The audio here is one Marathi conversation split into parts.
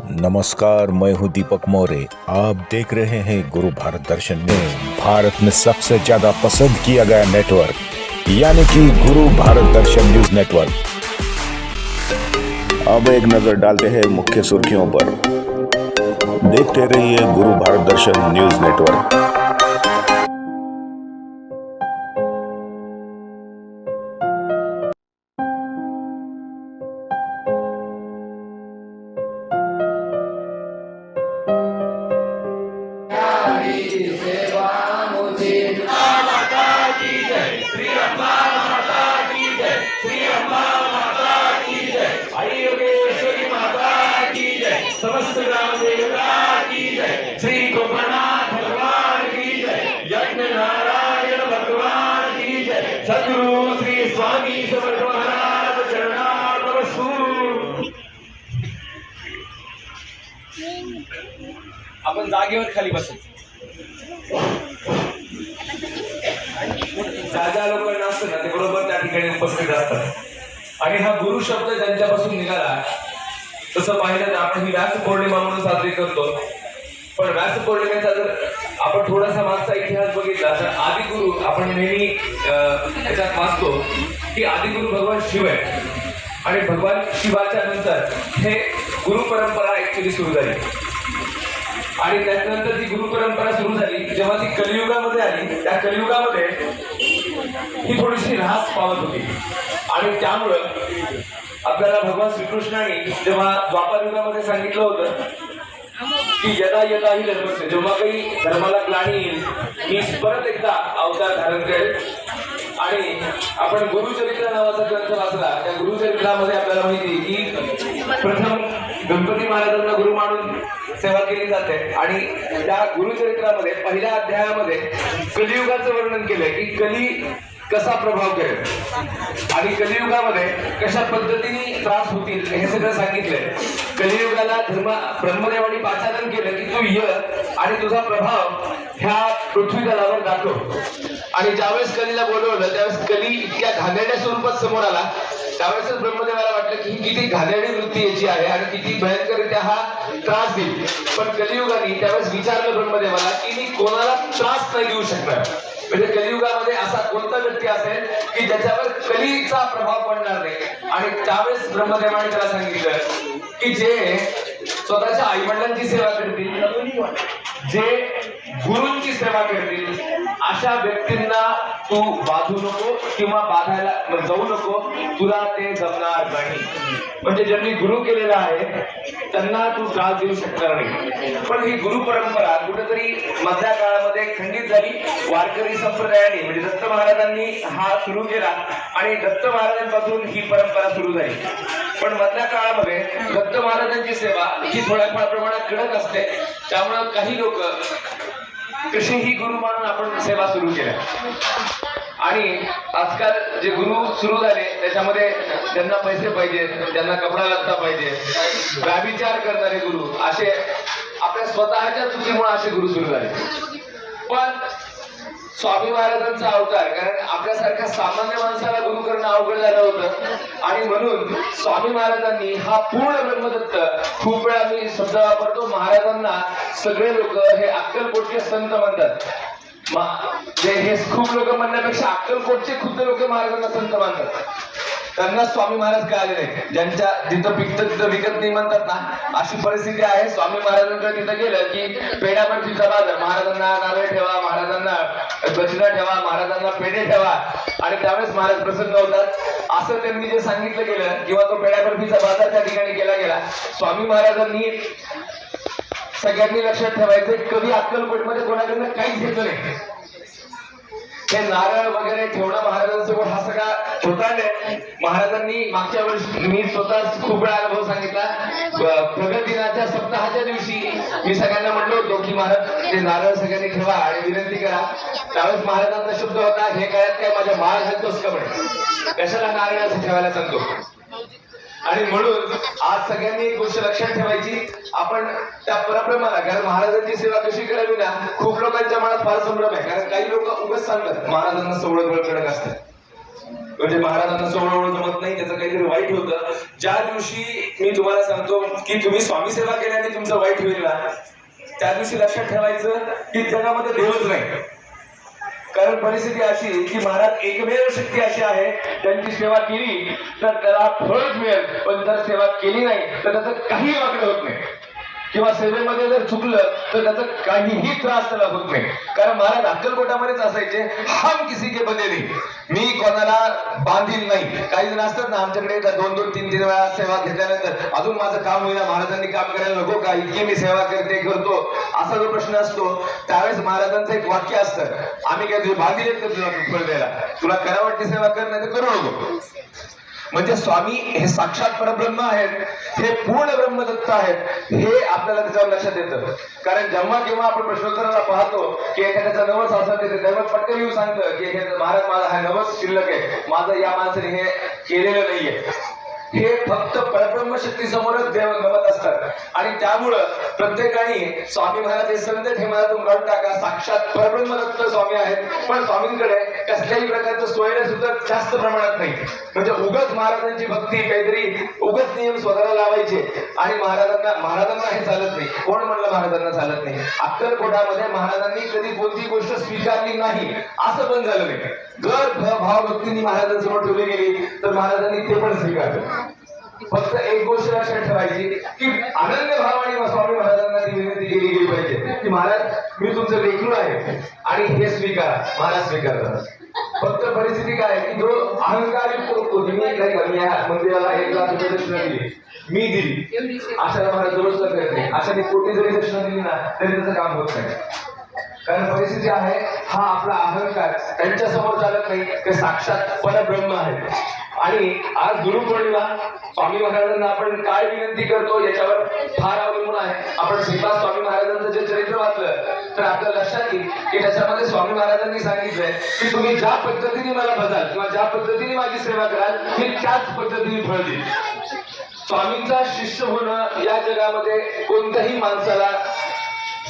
नमस्कार, मैं हूँ दीपक मौर्य। आप देख रहे हैं गुरु भारत दर्शन में। भारत में सबसे ज़्यादा पसंद किया गया नेटवर्क यानी कि गुरु भारत दर्शन न्यूज़ नेटवर्क अब एक नज़र डालते हैं मुख्य सुर्खियों पर। देखते रहिए गुरु भारत दर्शन न्यूज़ नेटवर्क समस्त ग्राम देवता की जय श्री गोपनाथ भगवान की जय यज्ञ नारायण भगवान की जय सदगुरु श्री स्वामी समर्थ महाराज चरणार्पणस्तु आपण जागेवर खाली बसायचं ज्या लोकांना असतं ना बरोबर ठिकाणी उपस्थित असतात. आणि हा गुरु शब्द ज्यांच्यापासून निघाला तसं पाहिलं तर आपण ही व्यास पौर्णिमा म्हणून साजरी करतो. पण व्यास पौर्णिमेचा जर आपण थोडासा मागचा इतिहास बघितला तर आदिगुरु आपण नेहमी याच्यात वाचतो की आदिगुरु भगवान शिव आहे आणि भगवान शिवाच्या नंतर हे गुरु परंपरा ऍक्च्युली सुरू झाली. आणि त्याच्यानंतर ती गुरु परंपरा सुरू झाली जेव्हा ती कलियुगामध्ये आली त्या कलियुगामध्ये ही थोडीशी ऱ्हास पावत होती. आणि त्यामुळं आपल्याला भगवान श्रीकृष्णाने जेव्हा द्वापार युगामध्ये सांगितलं होतं की यदा यदा ही धर्मस्य जेव्हा काही धर्माला ग्लानी येईल मी परत एकदा अवतार धारण करेल. आणि आपण गुरुचरित्र नावाचा ग्रंथ वाचला. त्या गुरुचरित्रामध्ये आपल्याला माहिती की प्रथम गणपती महाराजांना गुरु मानून सेवा केली जाते. आणि त्या गुरुचरित्रामध्ये पहिल्या अध्यायामध्ये कलियुगाचं वर्णन केलंय की कली कसा प्रभाव करेल? आणि कलियुगामध्ये कशा पद्धतीने त्रास होतील हे सगळं सांगितलंय. कलियुगाला धर्म ब्रह्मदेवानी पाचारण केलं की तू य आणि तुझा प्रभाव ह्या पृथ्वी दलावर दाखव आणि ज्यावेळेस कलीला बोलवलं त्यावेळेस कली इतक्या घाणेरड्या स्वरूपात समोर आला. त्यावेळेस ब्रह्मदेवाला वाटलं की ही किती घाणेरडी वृत्ती याची आहे आणि किती भयंकररित्या हा त्रास देईल. पण कलियुगाने त्यावेळेस विचारलं ब्रह्मदेवाला की मी कोणाला त्रास नाही देऊ शकणार? म्हणजे कलियुगामध्ये असा कोणता व्यक्ती असेल की ज्याच्यावर कलीचा प्रभाव पडणार नाही? आणि त्यावेळेस ब्रह्मदेवाने त्याला सांगितलं की जे स्वतःच्या आई वडिलांची सेवा करतील जे गुरुंची सेवा करतील अशा व्यक्तींना तू बाधू नको किंवा बाधायला जाऊ नको तुला ते जमणार नाही. म्हणजे ज्यांनी गुरु केलेला आहे त्यांना तू त्रास देऊ शकणार नाही. पण ही गुरु परंपरा कुठेतरी मधल्या काळामध्ये खंडित झाली. वारकरी संप्रदायाने म्हणजे दत्त महाराजांनी हा सुरू केला आणि दत्त महाराजांपासून ही परंपरा सुरू झाली. पण मधल्या काळामध्ये दत्त महाराजांची सेवा ही थोड्याफार प्रमाणात कडक असते. त्यामुळं काही लोक कशीही गुरु मानून आपण सेवा सुरू केल्या. आणि आजकाल जे गुरु सुरू झाले त्याच्यामध्ये त्यांना पैसे पाहिजे त्यांना कपडा लत्ता पाहिजे व्याविचार करणारे गुरु असे आपल्या स्वतःच्या चुकीमुळे असे गुरु सुरू झाले. पण स्वामी महाराजांचा अवतार कारण आपल्यासारख्या सामान्य माणसाला गुरु करणं अवघड झालं होतं. आणि म्हणून स्वामी महाराजांनी हा पूर्ण ब्रह्मदत्त खूप वेळा मी शब्द वापरतो महाराजांना सगळे लोक हे अक्कलकोटचे संत म्हणतात. हे खूप लोक म्हणण्यापेक्षा अक्कलकोटचे खुद्द लोक महाराजांना संत मानतात. त्यांना स्वामी महाराज कळाले नाही. ज्यांच्या जिथं पिकतं तिथं विकत नाही म्हणतात ना अशी परिस्थिती आहे. स्वामी महाराजांकडे तिथं गेलं की पेढ्या बर्फीचा बाजार. महाराजांना नारळ ठेवा महाराजांना बचना ठेवा महाराजांना पेढे ठेवा. आणि त्यावेळेस महाराज प्रसन्न होतात. असं त्यांनी जे सांगितलं गेलं किंवा तो पेढ्या बर्फीचा बाजार त्या ठिकाणी केला गेला. स्वामी महाराजांनी सगळ्यांनी लक्षात ठेवायचं कधी अक्कलकोटमध्ये कोणाकडनं काहीच घेतलं नाही. हे नारळ वगैरे ठेवणं महाराजांसमोर हा सगळा होता नाही महाराजांनी मागच्या वर्षी मी स्वतः खूप वेळा अनुभव सांगितला. प्रगतीनाच्या प्रगत दिनाच्या सप्ताहाच्या दिवशी मी सगळ्यांना म्हणलो होतो की महाराज ते नारळ सगळ्यांनी ठेवा आणि विनंती करा. त्यावेळेस महाराजांचा शब्द होता हे काळात काय माझ्या माळ घालतोस का म्हणे? कशाला नारळ असं ठेवायला सांगतो? आणि म्हणून आज सगळ्यांनी एक गोष्ट लक्षात ठेवायची. आपण त्या परप्रमाला कारण महाराजांची सेवा कशी करावी ना खूप लोकांच्या मनात फार संभ्रम आहे. कारण काही लोक उगाच सांगतात महाराजांना सवड कडक असतात म्हणजे महाराजांना सोहळं जमत नाही त्याचं काहीतरी वाईट होतं. ज्या दिवशी मी तुम्हाला सांगतो की तुम्ही स्वामी सेवा केल्याने तुमचं वाईट होईल ना त्या दिवशी लक्षात ठेवायचं की जगामध्ये देवच नाही. कारण परिस्थिती अशी की महाराज एकमेव शक्ती अशी आहे त्यांची सेवा केली तर त्याला फळच मिळेल. पण जर सेवा केली नाही तर त्याचं काही वाकडं होत नाही. किंवा सेवेमध्ये जर चुकलं तर त्याचा काहीही त्रास त्याला होत नाही. कारण महाराज अक्कलकोटामध्येच असायचे हम किसी के बदे नाही. मी कोणाला बांधील नाही. काही जण असतात ना आमच्याकडे दोन दोन तीन तीन वेळा सेवा घेतल्यानंतर अजून माझं काम होईना महाराजांनी काम करायला नको का? इतकी मी सेवा करते करतो. असा जो प्रश्न असतो त्यावेळेस महाराजांचं एक वाक्य असतं. आम्ही काय तुझे बांधील तुला फळ द्यायला? तुला करा वाटते सेवा कर नाही तर करू नको. म्हणजे स्वामी हे साक्षात परब्रह्म आहेत हे पूर्ण ब्रह्मदत्त आहेत हे आपल्याला त्याच्यावर लक्षात येतं. कारण जेव्हा केव्हा आपण प्रश्नोत्तराला पाहतो की एखाद्याचा नवस असेल ते दैवत पटकन येऊन सांगतं की एखाद्या महाराज माझा हा नवस शिल्लक आहे माझं या माणसाने हे केलेलं नाहीये. हे फक्त परब्रह्म शक्ती समोरच देव गमत असतात. आणि त्यामुळं प्रत्येकाने स्वामी महाराज हे संत हे मनातून काढून टाका साक्षात परब्रह्म दत्त स्वामी आहेत. पण स्वामींकडे कसल्याही प्रकारचं सोयरे सुद्धा जास्त प्रमाणात नाही. म्हणजे उगत महाराजांची भक्ती काहीतरी उगत नियम स्वतःला लावायचे. आणि महाराजांना महाराजांना हे चालत नाही. कोण म्हणलं महाराजांना चालत नाही? अक्कलकोटामध्ये महाराजांनी कधी कोणती गोष्ट स्वीकारली नाही. असं पण झालं नाही. जर भ- भावभक्तीने महाराजांसमोर ठेवली गेली तर महाराजांनी ते पण स्वीकारलं. फक्त एक गोष्ट लक्षात ठेवायची की अनन्य भावाने स्वामी महाराजांना ती विनंती केली गेली पाहिजे. की महाराज मी तुमचं लेकरू आहे आणि हे स्वीकारा महाराज स्वीकारतात फक्त परिस्थिती काय की जो अहंकार मी मंदिराला एक लाख रुपये दक्षिणा दिली. मी दिली. अशाला महाराज दुरुस्त करत नाही अशाने कोटी जरी दक्षिणा दिली ना तरी त्याचं काम होत नाही. कारण परिस्थिती आहे हा आपला अहंकार. त्यांच्यासमोर चालत नाही ते साक्षात परब्रह्म आहे आणि आज गुरुपौर्णिमा स्वामी महाराजांना आपण काय विनंती करतो याच्यावर फार अवलंबून आहे. आपण श्रीपाद स्वामी महाराजांचं जे चरित्र वाचलं तर आपल्या लक्षात येईल की त्याच्यामध्ये स्वामी महाराजांनी सांगितलंय की तुम्ही ज्या पद्धतीने मला बघाल किंवा ज्या पद्धतीने माझी सेवा कराल मी त्याच पद्धतीने फळ देईल स्वामींचा शिष्य होणं या जगामध्ये कोणत्याही माणसाला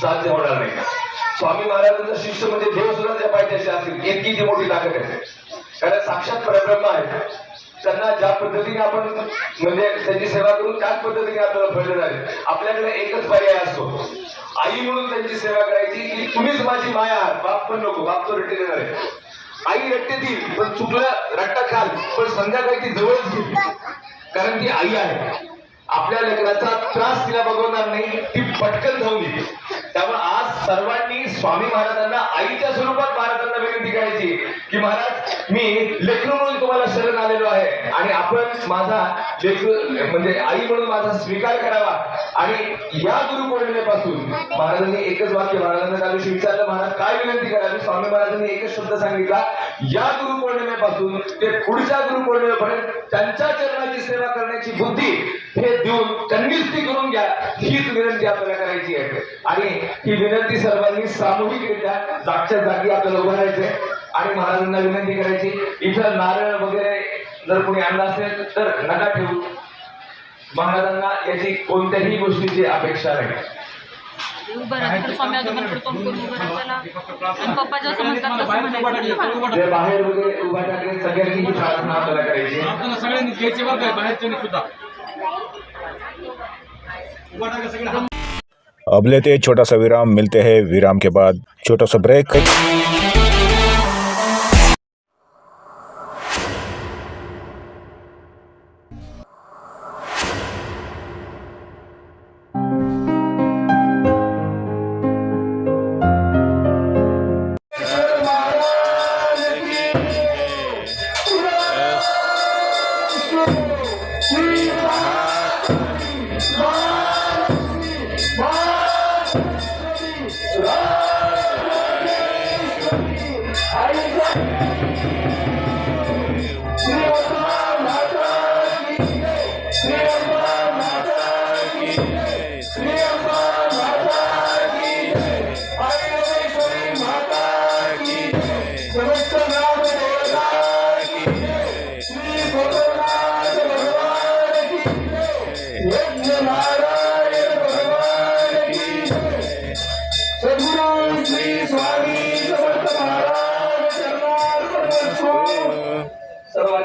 साध्य होणार नाही. स्वामी महाराजांचं शिष्य म्हणजे देव सुद्धा त्या पाहिजे असतील. इतकी ती मोठी ताकद आहे. कारण साक्षात परब्रह्म आहे. त्यांना ज्या पद्धतीने आपण म्हणजे त्यांची सेवा करून त्याच पद्धतीने आपल्याला फळ देणार आपल्याकडे एकच पर्याय असतो. आई म्हणून त्यांची सेवा करायची की तुम्हीच माझी माया आहात बाप पण नको बाप तो रट्टे देणार आहे. आई रट्टे देईल पण चुकलं रट्टा खाल पण संध्याकाळी ती जवळच घेईल कारण ती आई आहे. आपल्या लेकराचा त्रास तिला बघवणार नाही ती पटकन धावली त्यामुळे आज सर्वांनी स्वामी महाराजांना आईच्या स्वरूपात महाराजांना विनंती करायची की महाराज मी लेखरू म्हणून तुम्हाला शरण आलेलो आहे आणि आपण माझा लेकरू म्हणजे आई म्हणून माझा स्वीकार करावा. आणि या गुरु पौर्णिमेपासून महाराजांनी एकच वाक्य महाराजांना त्या दिवशी विचारलं महाराज काय विनंती करावी? स्वामी महाराजांनी एकच शब्द सांगितला या गुरुपौर्णिमेपासून ते पुढच्या गुरुपौर्णिमेपर्यंत त्यांच्या चरणाची सेवा करण्याची बुद्धी हे देऊन त्यांनीच ती करून घ्या हीच विनंती आपल्याला करायची आहे. आणि ही विनंती सर्वांनी सामूहिकरित्या जागच्या जागी आपल्याला उभं राहायचंय आणि महाराजांना विनंती करायची इथं नारळ वगैरे जर कोणी आणला असेल तर नका ठेवू. महाराजांना याची कोणत्याही गोष्टीची अपेक्षा नाही. उभं राहतं. स्वामी आजोबांकडे तोंड करून उभं राहायला आणि पप्पा जसं म्हणतात तसं म्हणायचं बाहेर वगैरे उभा टाकले सगळ्यांनी ही प्रार्थना आपल्याला करायची. आपल्याला सगळ्यांनी घ्यायचे बघ बाहेरच्या सुद्धा. उभा टाका सगळे? अब लेते छोटा सा विराम मिलते हैं विराम के बाद। छोटा सा ब्रेक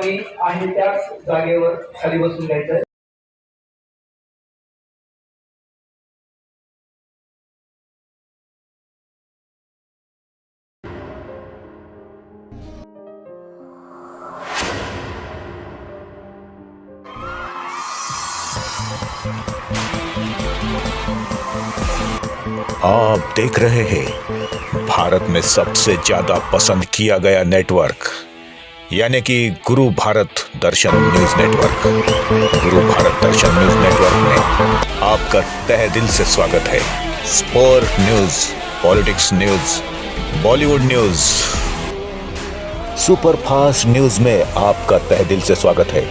आहे त्याच जागेवर खाली बसून घ्यायचं आप देख रहे हैं, भारत में सबसे ज़्यादा पसंद किया गया नेटवर्क यानी कि गुरु भारत दर्शन न्यूज़ नेटवर्क। गुरु भारत दर्शन न्यूज़ नेटवर्क में आपका तहे दिल से स्वागत है। Sport news, politics news, Bollywood news. Super fast news में आपका तह दिल से स्वागत है।